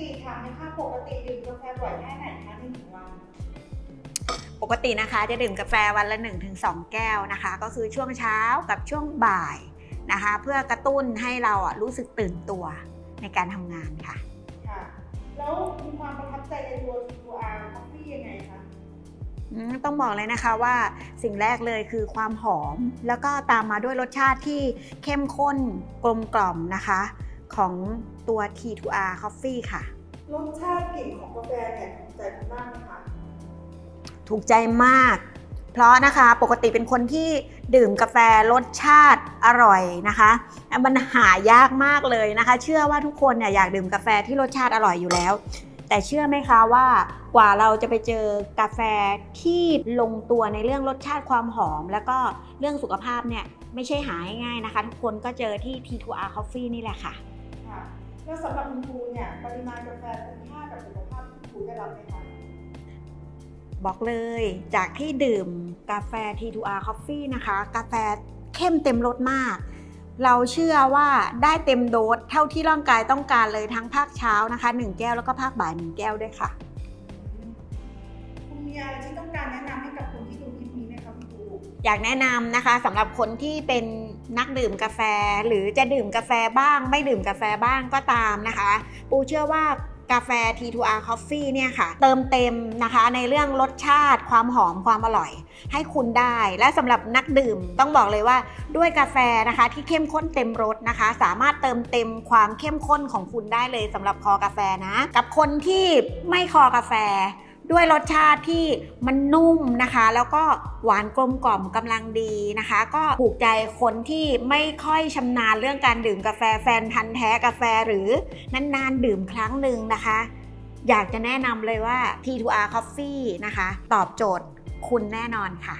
ติถามนะคะปกติดื่มกาแฟบ่อยแค่ไหนคะในหนึ่งวัน ปกตินะคะจะดื่มกาแฟวันละ 1-2 แก้วนะคะ ก็คือช่วงเช้ากับช่วงบ่ายนะคะ เพื่อกระตุ้นให้เราอะรู้สึกตื่นตัวในการทำงานค่ะ ค่ะ แล้วมีความประทับใจในตัว T2R Coffee ยังไงคะ อืมต้องบอกเลยนะคะว่าสิ่งแรกเลยคือความหอม แล้วก็ตามมาด้วยรสชาติที่เข้มข้นกลมกล่อมนะคะ ของตัว T2R Coffee ค่ะ รสชาติกลิ่นของกาแฟเนี่ยถูกใจคุณมากไหมคะถูกใจมาก เพราะนะคะปกติเป็นคนที่ดื่มกาแฟรสชาติอร่อยนะคะมันหายากมากเลยนะคะ เชื่อว่าทุกคนเนี่ยอยากดื่มกาแฟที่รสชาติอร่อยอยู่แล้ว แต่เชื่อไหมคะว่ากว่าเราจะไปเจอกาแฟที่ลงตัวในเรื่องรสชาติความหอม แล้วก็เรื่องสุขภาพเนี่ยไม่ใช่หาง่ายๆนะคะ ทุกคนก็เจอที่ T2R Coffee นี่แหละค่ะค่ะ แล้วสำหรับคุณครูเนี่ยปริมาณกาแฟคุ้มค่ากับสุขภาพที่คุณครูได้รับไหมคะบอกเลยจากที่ดื่มกาแฟ T2R Coffee นะคะ กาแฟเข้มเต็มรสมาก เราเชื่อว่าได้เต็มโดสเท่าที่ร่างกายต้องการเลยทั้งภาคเช้านะคะ 1 แก้วแล้วก็ภาคบ่าย 1 แก้วด้วยค่ะ คุณมีอะไรที่ต้องการแนะนำให้กับคนที่ดูคลิปนี้ไหมคะคุณครูอยากแนะนำนะคะสำหรับคนที่เป็น นักดื่มกาแฟ หรือจะดื่มกาแฟบ้าง ไม่ดื่มกาแฟบ้างก็ตามนะคะ ปูเชื่อว่ากาแฟ T2R Coffee เนี่ยค่ะ เติมเต็มนะคะในเรื่องรสชาติความหอมความอร่อย ให้คุณได้และสำหรับนักดื่มต้องบอกเลยว่าด้วยกาแฟนะคะที่เข้มข้นเต็มรสนะคะ สามารถเติมเต็มความเข้มข้นของคุณได้เลยสำหรับคอกาแฟนะ กับคนที่ไม่คอกาแฟ ด้วยรสชาติที่มันนุ่มนะคะ แล้วก็หวานกลมกล่อมกำลังดีนะคะ ก็ถูกใจคนที่ไม่ค่อยชำนาญเรื่องการดื่มกาแฟแฟนพันธ์แท้กาแฟหรือนานๆดื่มครั้งหนึ่งนะคะ อยากจะแนะนำเลยว่า T2R Coffee นะคะ ตอบโจทย์คุณแน่นอนค่ะ